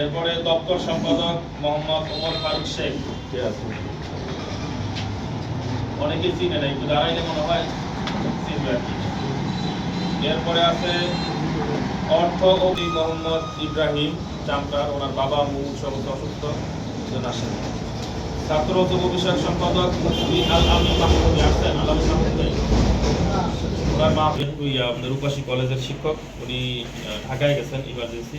এরপরে দপ্তর সম্পাদক মোহাম্মদ ওমর ফারুক শেখ। অনেকে চিনে না একটু দাঁড়াইলে মনে হয় চিনবে এরপরে আছে অর্থ অতি মোহাম্মদ ইব্রাহিম চামটার ওনার বাবা মুখ সমস্ত অসুস্থ আসেন। ছাত্র যুব বিষয়ক সম্পাদক মুফতি আল আমিন আসছেন। আল। ওনার মা আপনার রূপাসী কলেজের শিক্ষক। উনি ঢাকায় গেছেন ইমার্জেন্সি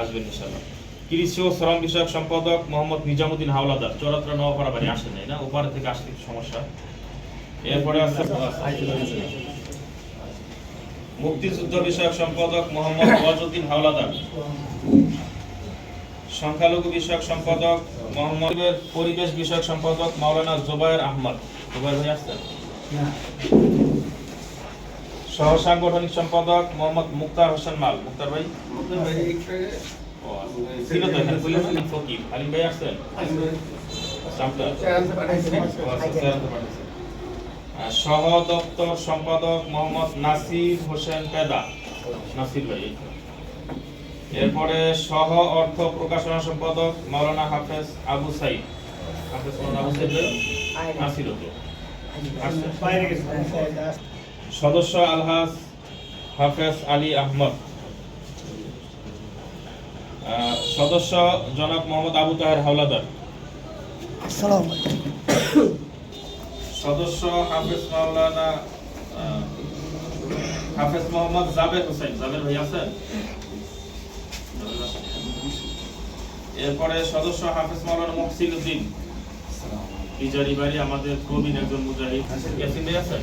আসবেন ইনশাল্লাহ কৃষি ও শ্রম বিষয়ক সম্পাদক মোহাম্মদ নিজামুদ্দিন হাওলাদার, চরাত্রা নওপাড়া বাড়ি আসেন নাই না? ওপারে থেকে আসতে সমস্যা। এরপরে আছে মুক্তিযুদ্ধ বিষয়ক সম্পাদক মোহাম্মদ ওয়াজউদ্দিন হাওলাদার। সংখ্যালঘু বিষয়ক সম্পাদক মোহাম্মদ পরিবেশ বিষয়ক সম্পাদক মাওলানা জোবায়ের আহমদ। জোবায়ের ভাই আসছেন? সহ সাংগঠনিক সম্পাদক মোহাম্মদ মুক্তার হোসেন মাল। মুক্তার ভাই? ছিল। তো এখানে বললেন ফকির। আলিম ভাই আসছেন? চামটা। ও, আচ্ছা, সহ দপ্তর সম্পাদক মোহাম্মদ নাসির হোসেন পেদা। নাসির ভাই এরপরে সহ অর্থ প্রকাশনা সম্পাদক মাওলানা হাফেজ আবু সাইদ। হাফেজ মাওলানা আবু সাইদ ভাই? নাসির হতো আসছেন। সদস্য আলহাজ হাফেজ আলী আহমদ। আহ, সদস্য জনাব মোহাম্মদ আবু তাহের হাওলাদার। সদস্য হাফেজ মাওলানা হাফেজ মোহাম্মদ জাবের হোসেন। জাবের ভাই আছেন? এরপরে সদস্য হাফেজ মাওলানা মহসিন উদ্দিন পিজারি বাড়ি আমাদের প্রবীণ একজন মুজাহিদ। ইয়াসিন ভাই আছেন?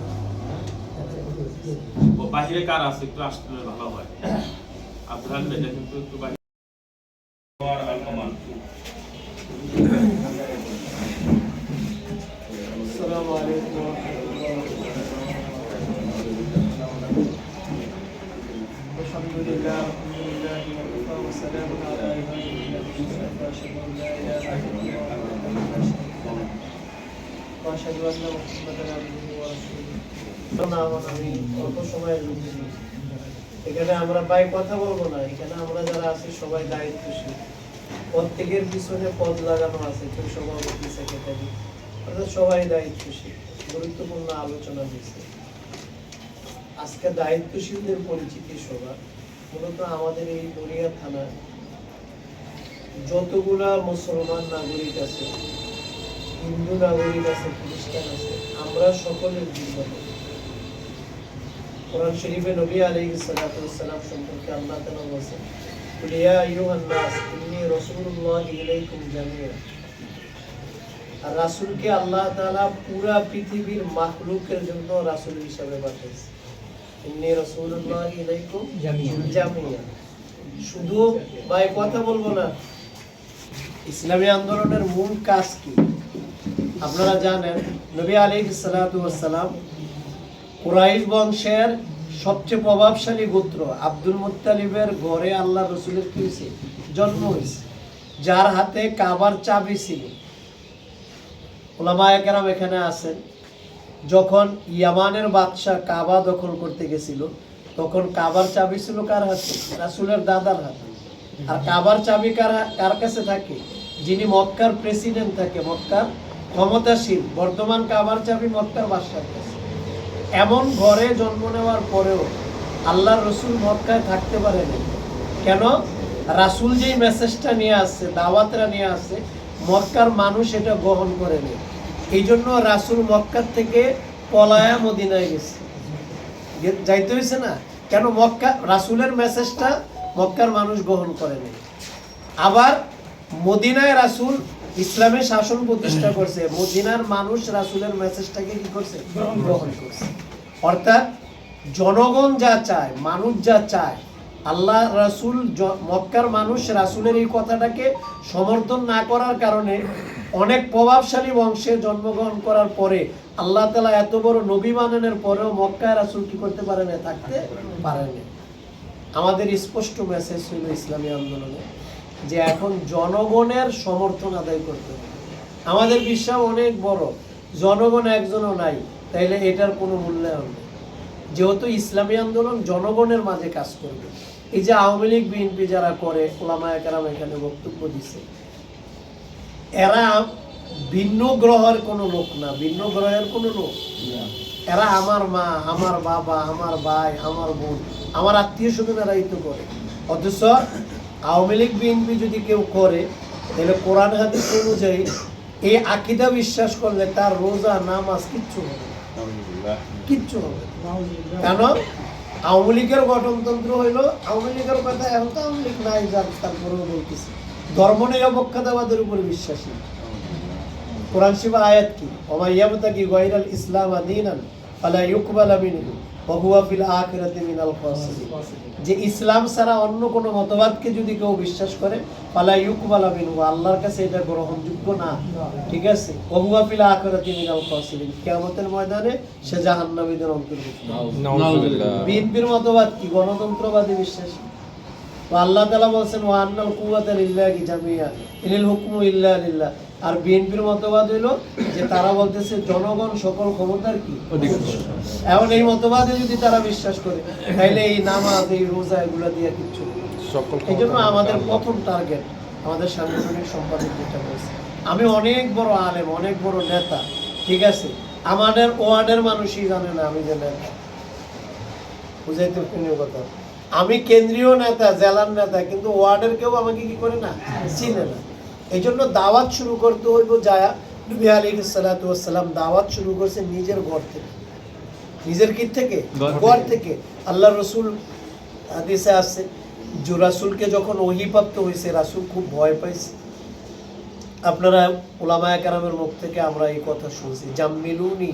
বাহিরে কার আছে? একটু আসলে ভালো হয়। হালিম এটা কিন্তু একটু। আসসালামু আলাইকুম। ওয়া আলহামদুলিল্লাহ ওয়া রাসূলুহু এখানে আমরা কথা বলব না, এখানে আমরা যারা আছি সবাই দায়িত্বশীল। প্রত্যেকের পিছনে পদ লাগানো আছে, কেউ সভাপতি, সেক্রেটারি, অর্থাৎ সবাই দায়িত্বশীল। গুরুত্বপূর্ণ আলোচনা দিচ্ছে আজকে দায়িত্বশীলদের পরিচিতি সভা, মূলত আমাদের এই দরিয়া থানা যতগুলা মুসলমান নাগরিক আছে, হিন্দু নাগরিক আছে, খ্রিস্টান আছে, আমরা সকলের বিপদ কোরআন শরীফে নবী আলাইহি সালাতু ওয়াসসালাম সম্পর্কে আল্লাহ তাআলা বলেছেন কুল ইয়া আইয়ুহান নাস ইন্নি রাসূলুল্লাহ ইলাইকুম জামিয়া আর রাসূলকে আল্লাহ তাআলা পুরা পৃথিবীর মাখলুকের জন্য রাসূল হিসেবে পাঠিয়েছে। ইন্নি রাসূলুল্লাহ ইলাইকুম জামিয়া শুধু ভাই কথা বলব না। ইসলামী আন্দোলনের মূল কাজ কি? আপনারা জানেন নবী আলাইহিস সালাতু ওয়াসসালাম কুরাইশ বংশের সবচেয়ে প্রভাবশালী গোত্র আব্দুল মুত্তালিবের ঘরে আল্লাহ রসুলের কি হয়েছে জন্ম হয়েছে যার হাতে কাবার চাবি ছিল। ওলামায়ে কেরাম এখানে আছেন। যখন ইয়ামানের বাদশাহ কাবা দখল করতে গেছিল, তখন কাবার চাবি ছিল কার হাতে? রাসুলের দাদার হাতে। আর কাবার চাবি কার কার কাছে থাকে? যিনি মক্কার প্রেসিডেন্ট থাকে, মক্কার ক্ষমতাশীল, বর্তমান কাবার চাবি মক্কার বাদশার কাছে। এমন ঘরে জন্ম নেওয়ার পরেও আল্লাহ রসুল মক্কায় থাকতে পারেনি। কেন? রাসুল যেই মেসেজটা নিয়ে আসছে দাওয়াতরা নিয়ে আসছে, মক্কার মানুষ এটা গ্রহণ করেনি। এই জন্য রাসুল মক্কার থেকে পলায়া মদিনায় গেছে। যাইতে হয়েছে না? কেন মক্কা, রাসুলের মেসেজটা মক্কার মানুষ গ্রহণ করেনি। আবার মদিনায় রাসুল ইসলামের শাসন প্রতিষ্ঠা করছে মদিনার মানুষ রাসুলের মেসেজটাকে কি করছে? গ্রহণ করছে। অর্থাৎ জনগণ যা চায় মানুষ যা চায় আল্লাহ রাসুল মক্কার মানুষ রাসুলের এই কথাটাকে সমর্থন না করার কারণে অনেক প্রভাবশালী বংশে জন্মগ্রহণ করার পরে আল্লাহ তালা এত বড় নবী মাননের পরেও মক্কায় রাসুল কি করতে পারে না থাকতে পারে না আমাদের স্পষ্ট মেসেজ ছিল ইসলামী আন্দোলনে। যে এখন জনগণের সমর্থন আদায় করতে হবে। আমাদের বিশ্বাস অনেক বড়, জনগণ একজনও নাই, তাইলে এটার কোনো মূল্যায়ন নেই। যেহেতু ইসলামী আন্দোলন জনগণের মাঝে কাজ করবে। এই যে আওয়ামী লীগ, বিএনপি যারা করে ওলামায় কেরাম এখানে বক্তব্য দিছে, এরা ভিন্ন গ্রহের কোনো লোক না, ভিন্ন গ্রহের কোনো লোক। এরা আমার মা, আমার বাবা, আমার ভাই, আমার বোন, আমার আত্মীয় স্বজনেরা এই তো করে। অথচ আওয়ামী লীগ বিএনপি যদি কেউ করে তাহলে কোরআন হাদিস অনুযায়ী এই আকিদা বিশ্বাস করলে তার রোজা নামাজ কিচ্ছু হবে কিচ্ছু হবে কেন? আওয়ামী লীগের গঠনতন্ত্র হইল আওয়ামী লীগের কথা এখন তো আওয়ামী লীগ নাই যার তারপরেও বলতেছি। ধর্ম নিরপেক্ষতাবাদের উপরে বিশ্বাসী কোরআন শিবা আয়াত কি? ওমা কি গায়রাল ইসলাম দীনান ফালা ইউকবালা মিনহু ওয়া হুয়া ফিল আখিরাতি মিনাল খাসিরিন। যে ইসলাম ছাড়া অন্য কোনো মতবাদকে যদি কেউ বিশ্বাস করে ফালা ইউকবালা মিনহু আল্লাহর কাছে এটা গ্রহণযোগ্য না। ঠিক আছে? ওয়া ফিল আখিরাতি মিনাল খাসিরিন। কিয়ামতের ময়দানে সে জাহান্নামীদের অন্তর্ভুক্ত। বিএনপির মতবাদ কি? গণতন্ত্রবাদী বিশ্বাস। আল্লাহ তালা বলছেন ও আন্নাল কুয়াতা লিল্লাহি জামিয়া ইনিল হুকমু ইল্লা লিল্লাহ। আর বিএনপির মতবাদ হইল যে তারা বলতেছে জনগণ সকল ক্ষমতার কি? এখন এই মতবাদে যদি তারা বিশ্বাস করে তাহলে এই নামাজ এই রোজা এগুলা দিয়ে কিচ্ছু এই জন্য আমাদের প্রথম টার্গেট আমাদের সাংগঠনিক সম্পাদক যেটা বলছে আমি অনেক বড় আলেম অনেক বড় নেতা ঠিক আছে? আমাদের ওয়ার্ডের মানুষই জানে না আমি যে নেতা। বুঝাইতে কথা? আমি কেন্দ্রীয় নেতা জেলার নেতা কিন্তু ওয়ার্ডের কেউ আমাকে কি করে না? চিনে না। এই জন্য দাওয়াত শুরু করতে হইব যায়া নবী আলী সালাতাম দাওয়াত শুরু করছে নিজের ঘর থেকে। নিজের কি থেকে? ঘর থেকে। আল্লাহ রসুল হাদিসে আছে যে রাসুলকে যখন ওহিপ্রাপ্ত হয়েছে রাসুল খুব ভয় পাইছে। আপনারা ওলামায়া কারামের মুখ থেকে আমরা এই কথা শুনছি জাম্মিলুনি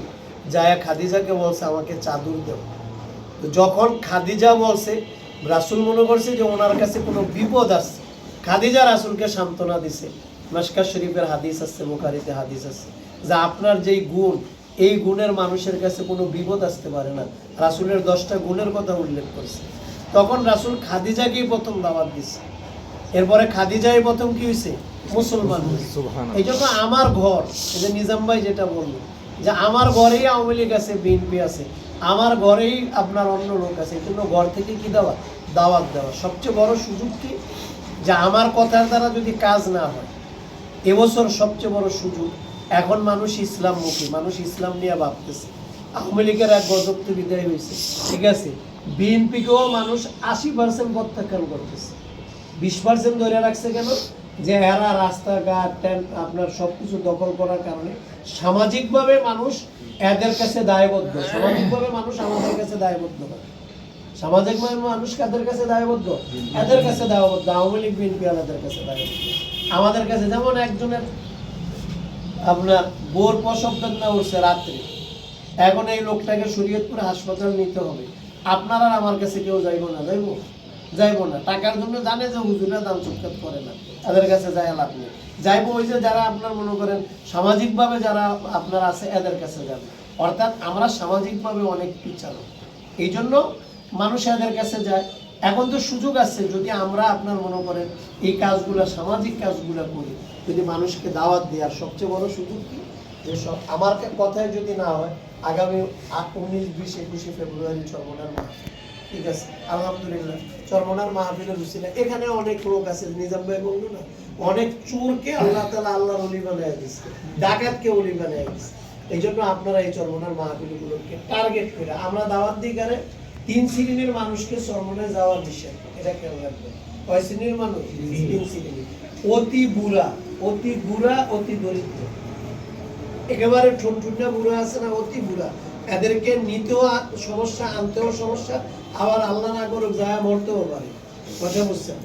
জায়া খাদিজাকে বলছে আমাকে চাদর দেও। তো যখন খাদিজা বলছে রাসুল মনে করছে যে ওনার কাছে কোনো বিপদ আসছে খাদিজা রাসুলকে সান্ত্বনা দিছে। মাসকা শরীফের হাদিস আছে মুখারিতে হাদিস আছে। যে আপনার যেই গুণ এই গুণের মানুষের কাছে কোনো বিপদ আসতে পারে না। রাসুলের দশটা গুণের কথা উল্লেখ করছে। তখন রাসুল খাদিজাকেই প্রথম দাওয়াত দিচ্ছে এরপরে খাদিজাই প্রথম কি হয়েছে মুসলমান। এই জন্য আমার ঘর এই যে নিজাম ভাই যেটা বলল যে আমার ঘরেই আওয়ামী লীগ আছে বিএনপি আছে আমার ঘরেই আপনার অন্য লোক আছে এই জন্য ঘর থেকে কি দেওয়া দাওয়াত দেওয়া। সবচেয়ে বড় সুযোগ কি? যে আমার কথার দ্বারা যদি কাজ না হয়, এবছর সবচেয়ে বড় সুযোগ, এখন মানুষ ইসলামমুখী, মানুষ ইসলাম নিয়ে ভাবতেছে। আওয়ামী লীগের এক গজবতে বিদায় হয়েছে, ঠিক আছে? বিএনপিকেও মানুষ আশি পার্সেন্ট প্রত্যাখ্যান করতেছে। বিশ পার্সেন্ট ধরে রাখছে কেন? যে এরা রাস্তাঘাট আপনার সব কিছু দখল করার কারণে সামাজিকভাবে মানুষ এদের কাছে দায়বদ্ধ, সামাজিকভাবে মানুষ আমাদের কাছে দায়বদ্ধ। না সামাজিকভাবে মানুষ কাদের কাছে দায়বদ্ধ? এদের কাছে দায়বদ্ধ? আওয়ামী লীগ, বিএনপি আমাদের কাছে দায়বদ্ধ। আমাদের কাছে যেমন একজনের আপনার বোর প্রসব বেদনা উঠছে রাত্রে। এখন এই লোকটাকে শরীয়তপুর হাসপাতাল নিতে হবে। আপনার আর আমার কাছে কেউ যাইবো না, যাইবো? যাইবো না। টাকার জন্য জানে যে হুজুরা দান সৎকার করে না। তাদের কাছে যায় লাভ নেই। যাইবো ওই যে যারা আপনার মনে করেন সামাজিকভাবে যারা আপনার আছে, এদের কাছে যাবে। অর্থাৎ আমরা সামাজিকভাবে অনেক পিছানো। এই জন্য মানুষ এদের কাছে যায়। এখন তো সুযোগ আছে, যদি আমরা আপনার মনে করেন এই কাজগুলো, সামাজিক কাজগুলো করি, যদি মানুষকে দাওয়াত দিই, আর সবচেয়ে বড় সুযোগ কি? যে সব আমার কথায় যদি না হয়, আগামী উনিশ, বিশ, একুশে ফেব্রুয়ারি চর্মনার মাহফিল। ঠিক আছে? আলহামদুলিল্লাহ। চর্মনার মাহফিলের রুসিলা এখানে অনেক লোক আছে, নিজাম ভাই বলল না? অনেক চোরকে আল্লাহ তালা আল্লাহর অলি বানায় দিচ্ছে ডাকাতকে অলি বানায় দিচ্ছে এই জন্য আপনারা এই চর্মনার মাহফিলগুলোকে টার্গেট করে আমরা দাওয়াত দিই কারে? তিন শ্রেণির মানুষকে চর্মনে যাওয়ার নিষেধ এটা কেন রাখবেন কয় শ্রেণির মানুষ? তিন শ্রেণির অতি বুড়া অতি বুড়া অতি দরিদ্র। একেবারে ঠুনঠুনা বুড়া আছে না অতি বুড়া। এদেরকে নিতেও সমস্যা আনতেও সমস্যা আবার আল্লাহ না করুক যায় মরতেও পারে। কথা বুঝছেন?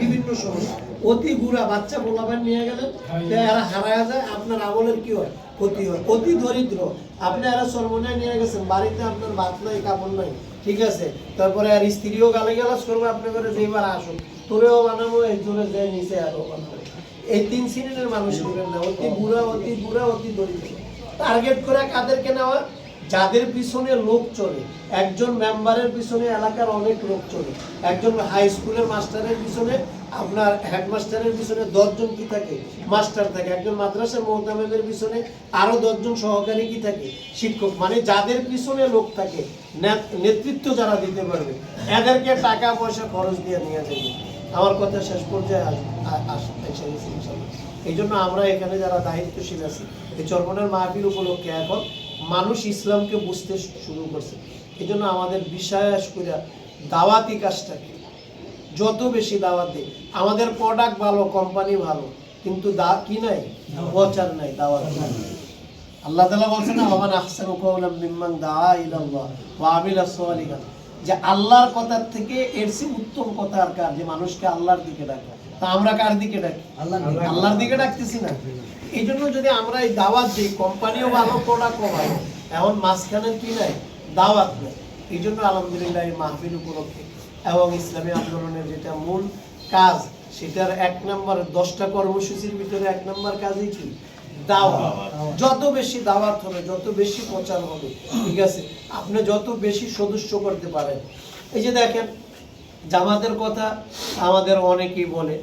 বিভিন্ন সময় অতি গুড়া বাচ্চা বলাবেন নিয়ে গেলেন এরা হারায় যায় আপনার আমলের কি হয়? ক্ষতি হয়। অতি দরিদ্র। আপনি এরা সর্বনায় নিয়ে গেছেন বাড়িতে আপনার ভাত নাই কাপড় নাই। ঠিক আছে? তারপরে আর স্ত্রীও গালে গালাজ করব আপনি করে যেবার আসুন তোরেও বানাবো, এই জোরে যে নিচে আরও এই তিন শ্রেণির মানুষ নেবেন না, অতি বুড়া অতি বুড়া, অতি দরিদ্র। টার্গেট করে কাদেরকে নেওয়া যাদের পিছনে লোক চলে, একজন মেম্বারের পিছনে এলাকার অনেক লোক চলে, একজন হাই স্কুলের মাস্টারের পিছনে, আপনার হেডমাস্টারের পিছনে দশজন কি থাকে? মাস্টার থাকে। একজন মাদ্রাসার মোহতামেদের পিছনে আরও দশজন সহকারী কি থাকে? শিক্ষক। মানে যাদের পিছনে লোক থাকে নেত- নেতৃত্ব যারা দিতে পারবে, এদেরকে টাকা পয়সা খরচ দিয়ে নিয়ে যাবে। আমার কথা শেষ পর্যায়ে এসে এই জন্য আমরা এখানে যারা দায়িত্বশীল আছি, এই চর্মনের মাহফিল উপলক্ষে এখন মানুষ ইসলামকে বুঝতে শুরু করছে। এই জন্য আমাদের বিশ্বাস করে দাওয়াতি কাজটাকে যত বেশি দাওয়াত আমাদের প্রোডাক্ট ভালো কোম্পানি ভালো, কিন্তু দা কি নাই? প্রচার নাই, দাওয়াত আল্লাহ তালা বলছেন না ওমান আহসানু দা মিম্মান দাআ ইলাল্লাহ ওয়া আমিলা সালিহান যে আল্লাহর কথার থেকে এর চেয়ে উত্তম কথা আর কার? যে মানুষকে আল্লাহর দিকে ডাকে। তা আমরা কার দিকে ডাকি? আল্লাহর দিকে। ডাকতেছি না। এই জন্য যদি আমরা এই দাওয়াত দিই কোম্পানিও ভালো প্রোডাক্টও ভালো এখন মাঝখানে কি নাই? দাওয়াত নেই। এই জন্য আলহামদুলিল্লাহ এই মাহফিল উপলক্ষে এবং ইসলামী আন্দোলনের যেটা মূল কাজ সেটার এক নম্বর দশটা কর্মসূচির ভিতরে এক নম্বর কাজই কি যত বেশি দাওয়াত হবে যত বেশি প্রচার হবে ঠিক আছে? আপনি যত বেশি সদস্য করতে পারেন। এই যে দেখেন জামাতের কথা আমাদের অনেকেই বলে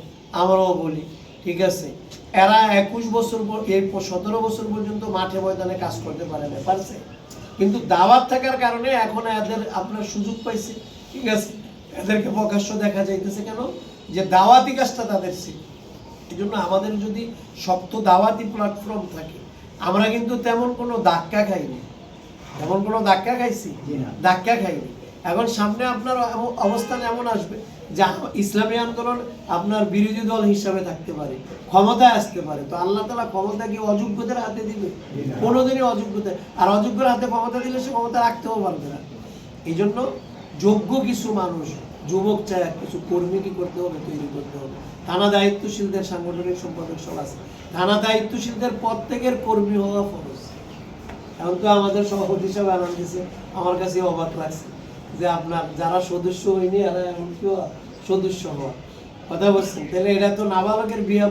আমরাও বলি ঠিক আছে? এরা একুশ বছর পর এই সতেরো বছর পর্যন্ত মাঠে ময়দানে কাজ করতে পারে না পারছে? কিন্তু দাওয়াত থাকার কারণে এখন এদের আপনার সুযোগ পাইছে ঠিক আছে? এদেরকে প্রকাশ্য দেখা যাইতেছে কেন? যে দাওয়াতি কাজটা তাদের ছিল। এই জন্য আমাদের যদি শক্ত দাওয়াতি প্ল্যাটফর্ম থাকে আমরা কিন্তু তেমন কোনো ধাক্কা খাইনি। তেমন কোনো ধাক্কা খাইছি? ধাক্কা খাইনি। এখন সামনে আপনার অবস্থান এমন আসবে যে ইসলামী আন্দোলন আপনার বিরোধী দল হিসাবে থাকতে পারে ক্ষমতায় আসতে পারে। তো আল্লাহ তালা ক্ষমতা কি অযোগ্যদের হাতে দিবে? কোনোদিনই অযোগ্যদের। আর অযোগ্যের হাতে ক্ষমতা দিলে সে ক্ষমতা রাখতেও পারবে না। এই জন্য যোগ্য কিছু মানুষ যুবক চায় কিছু কর্মী কি করতে হবে তৈরি করতে হবে। থানা দায়িত্বশীলদের সাংগঠনিক সম্পাদক আছে। থানা দায়িত্বশীলদের প্রত্যেকের কর্মী হওয়া ফরজ। এখন তো আমাদের সভাপতি হিসাবে আনন্দ দিছে। আমার কাছে অবাক লাগছে যে আপনার যারা সদস্য হয়নি এরা এখন কেউ সদস্য হওয়া? কথা বলছেন। তাহলে এটা তো নাবালকের বিয়ে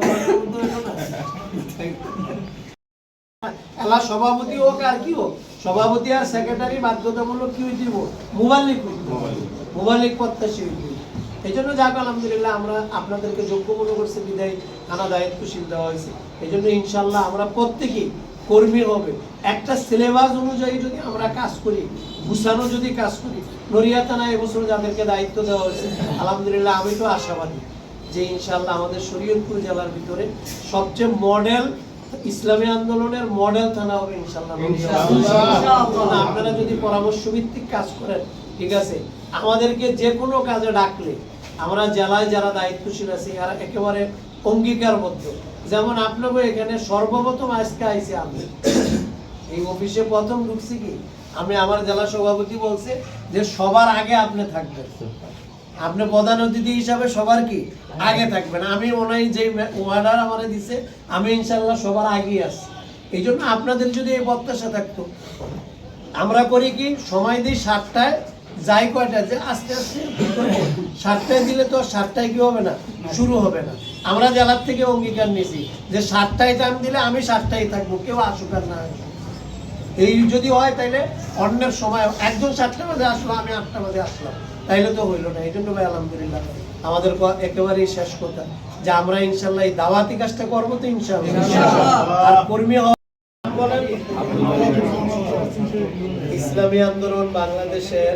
হলো না। এলা সভাপতি হোক আর কি হোক সভাপতি আর সেক্রেটারি বাধ্যতামূলক কি হইতে মোবাইলিক মোবাইলিক প্রত্যাশী হইতে এই জন্য যাক আলহামদুলিল্লাহ আমরা আপনাদেরকে যোগ্য মনে করছি বিদায় থানা দায়িত্বশীল দেওয়া হয়েছে। এই জন্য ইনশাল্লাহ আমরা প্রত্যেকেই কর্মী হবে। একটা সিলেবাস অনুযায়ী যদি আমরা কাজ করি গুছানো যদি কাজ করি নড়িয়া থানা এবছর যাদেরকে দায়িত্ব দেওয়া হয়েছে আলহামদুলিল্লাহ আমি তো আশাবাদী যে ইনশাল্লাহ আমাদের শরীয়তপুর জেলার ভিতরে সবচেয়ে মডেল ইসলামী আন্দোলনের মডেল থানা হবে ইনশাল্লাহ আপনারা যদি পরামর্শ ভিত্তিক কাজ করেন ঠিক আছে আমাদেরকে যে কোনো কাজে ডাকলে আমরা জেলায় যারা দায়িত্বশীল আছি, এরা একেবারে অঙ্গীকারবদ্ধ যেমন আপনাকে এখানে সর্বপ্রথম আজকে আইসি আমি। এই অফিসে প্রথম ঢুকছি কি? আমি আমার জেলা সভাপতি বলছে যে সবার আগে আপনি থাকবেন। আপনি প্রধান অতিথি হিসাবে সবার কি? আগে থাকবেন। আমি ওনাই যে ওয়ার্ডার আমারে দিছে, আমি ইনশাল্লাহ সবার আগেই আসছি। এই জন্য আপনাদের যদি এই প্রত্যাশা থাকতো, আমরা করি কি? সময় দিই সাতটায় যাই কয়টা যে আস্তে আস্তে সাতটায় দিলে তো সাতটায় কি হবে না? শুরু হবে না। আমরা জেলার থেকে অঙ্গীকার নিয়েছি যে সাতটায় টাইম দিলে আমি সাতটায় থাকব কেউ আসুক আর না এই যদি হয় তাইলে অন্যের সময় একজন সাতটা বাজে আসলো আমি আটটা বাজে আসলাম। তাইলে তো হইল না এই জন্য ভাই আলহামদুলিল্লাহ। আমাদের একেবারেই শেষ কথা। যে আমরা ইনশাল্লাহ এই দাওয়াতি কাজটা করব তো ইনশাল্লাহ। আর কর্মী ইসলামী আন্দোলন বাংলাদেশের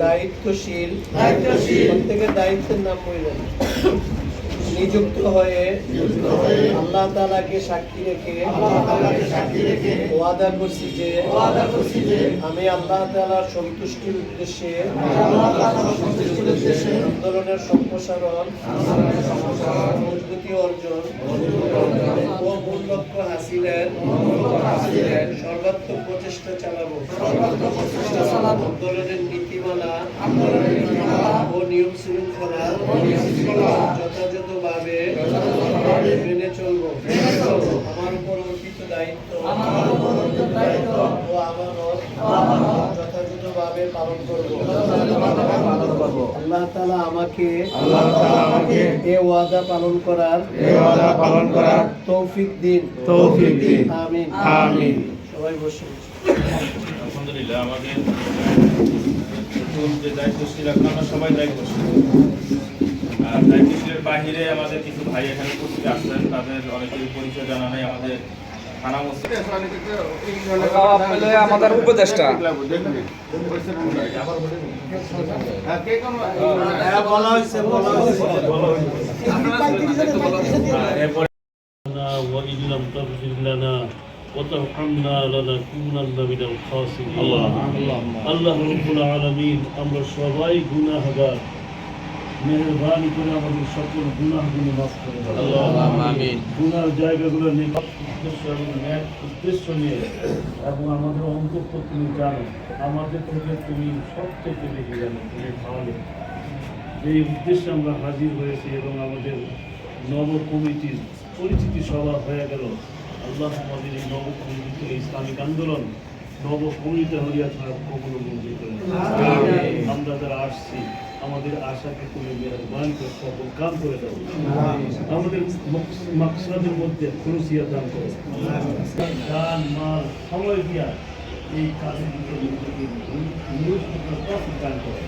দায়িত্বশীল প্রত্যেকের দায়িত্বের নাম বললেন নিযুক্ত হয়ে আল্লাহ তালাকে সাক্ষী রেখে ওয়াদা করছি যে আমি আল্লাহ তাআলার সন্তুষ্টির উদ্দেশ্যে আন্দোলনের সম্প্রসারণ মজবুতি অর্জন মূল লক্ষ্য হাসিলের সর্বাত্মক প্রচেষ্টা চালাবো। আন্দোলনের নীতিমালা ও নিয়ম শৃঙ্খলা যথাযথভাবে মেনে চলবো। আমার উপর অর্পিত দায়িত্ব ও আমানত পালন করব। আল্লাহ তাআলা আমাকে এ ওয়াদা পালন করার পালন করার তৌফিক দিন। তৌফিক দিন। আমিন। আমিন। সবাই বসে আলহামদুলিল্লাহ আমাদের যে দায়িত্বশীল সবাই দায়িত্বশীল। আর দায়িত্বশীলের বাহিরে আমাদের কিছু ভাই এখানে উপস্থিত আসছেন তাদের অনেকেরই পরিচয় জানা নেই আমাদের আমাদের উপদেষ্টা হ্যাঁ, বলা হয়েছে বলা হয়েছে এরপরে لنا وإن لم تغفر لنا وترحمنا لنكونن من الخاسرين আল্লাহ রব্বুল আলামিন আমরা সবাই গুনাহগার মেহেরবানি করে আমাদের সকল গুনাহগুলো মাফ করে। গুনার জায়গাগুলো উদ্দেশ্য এবং উদ্দেশ্য নিয়ে এবং আমাদের অন্তত তুমি জানো আমাদের থেকে তুমি সব থেকে বেশি জানো তুমি ভালো। এই উদ্দেশ্যে আমরা হাজির হয়েছি এবং আমাদের নব কমিটির পরিচিতি সভা হয়ে গেল। আল্লাহ আমাদের এই নব কমিটি ইসলামিক আন্দোলন নবসমিত হরিয়া ছাড়া কখনো মঞ্জিত আমরা যারা আসছি আমাদের আশাকে তুমি মেহরবান করে সকল কাম করে দেবো আমাদের মাকসাদের মধ্যে খুলুসিয়া দান করো। দান মাল সময় দিয়া এই কাজের দিকে নিজেকে দান করো।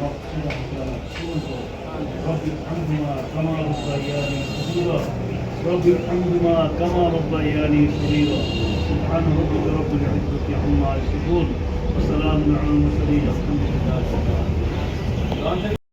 মকসদা হতানা শুরু করো। রবি আন্দুমা কামাল রব্বাইয়ানি সুরা রবি আন্দুমা কামাল রব্বাইয়ানি سبحان ربك رب العزة عما يصفون وسلام على المرسلين الحمد لله رب العالمين.